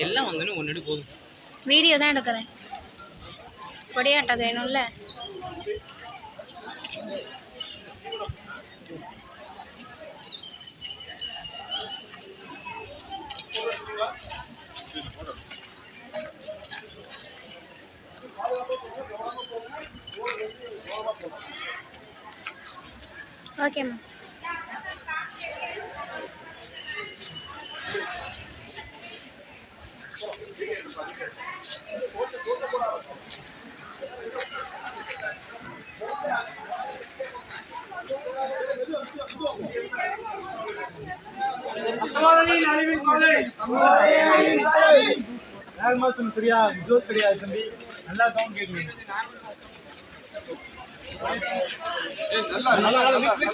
அங்கே ஒன்று எடு போதும். வீடியோ தான் எடுக்கிறேன். கொடியாட்டது வேணும்ல. ஓகேம்மா மாசம் சரியா ஜோஸ் கிடையாது தம்பி நல்லா சவுண்ட் கேட்குது நல்லா நல்லா mix, mix,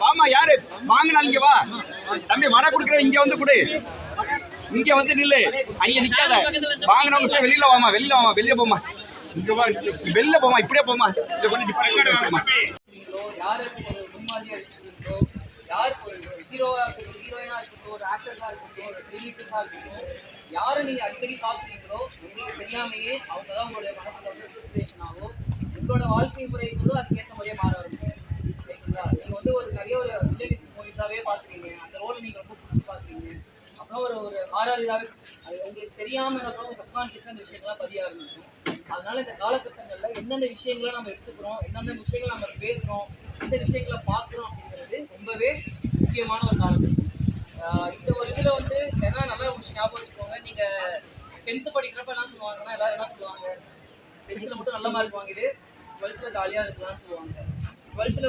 வாமா யாரு? வாங்கினா இங்க வா. தம்பி வடை குடுக்குற இங்க வந்து குடு. இங்க வந்து நில்லு. அங்க நிக்காத. வாங்கினவங்க வெளியில வாமா வெளியில வாமா வெளிய போமா. இங்க வா வெளில போமா இப்படியே போமா. இங்க கொண்டு டிஃபரெண்ட் யார் யார் ஒரு ஆக்டர்ஸாக இருக்கட்டும் ஒரு ஆக்டர்ஸா இருக்கட்டும் யாரை நீங்கள் அடிக்கடி பார்க்குறீங்களோ உங்களுக்கு தெரியாமையே அவங்க தான் உங்களுடைய மனசில் வந்து இன்ஸ்பிரேஷன் ஆகும். உங்களோட வாழ்க்கை முறை கூட அதுக்கேற்ற மாதிரியே மாற ஆரம்பிக்கும். ஓகேங்களா நீங்கள் வந்து ஒரு நிறைய ஒரு வில்லனிஸ்ட் மூவிஸாகவே பார்க்குறீங்க. அந்த ரோலை நீங்கள் ரொம்ப பிடிச்சி பார்க்குறீங்க. அப்புறம் ஒரு ஒரு ஹாரர் இதாகவே அது உங்களுக்கு தெரியாமல் அப்புறம் சப்கான்ஷியஸாக இந்த விஷயங்கள்லாம் பதியாக ஆரம்பிக்கும். அதனால இந்த காலகட்டங்களில் எந்தெந்த விஷயங்களை நம்ம எடுத்துக்கிறோம் எந்தெந்த விஷயங்களை நம்ம பேசுகிறோம் எந்த விஷயங்களை பார்க்குறோம் அப்படிங்கிறது ரொம்பவே முக்கியமான ஒரு காலகட்டம். இந்த ஒரு இதில் வந்து ஏன்னா நல்லா ஒரு ஞாபகம் வச்சுக்கோங்க. நீங்கள் டென்த்து படிக்கிறப்ப என்ன சொல்லுவாங்கன்னா எல்லாரும் என்ன சொல்லுவாங்க? டென்த்தில் மட்டும் நல்ல மார்க் வாங்கிட்டு டுவெல்த்தில் ஜாலியாக இருக்கலாம்னு சொல்லுவாங்க. டுவெல்த்தில்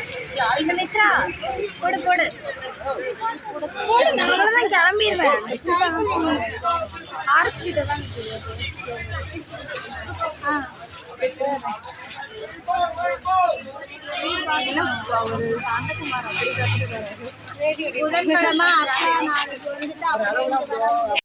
போலாம் போடு போடு. போடு நான் தான் கிளம்பிடுவேன் ஆரம்பிச்சுக்கிட்ட தான் ஆ முதல் படமா அப்பா நாளைக்கு வந்துட்டு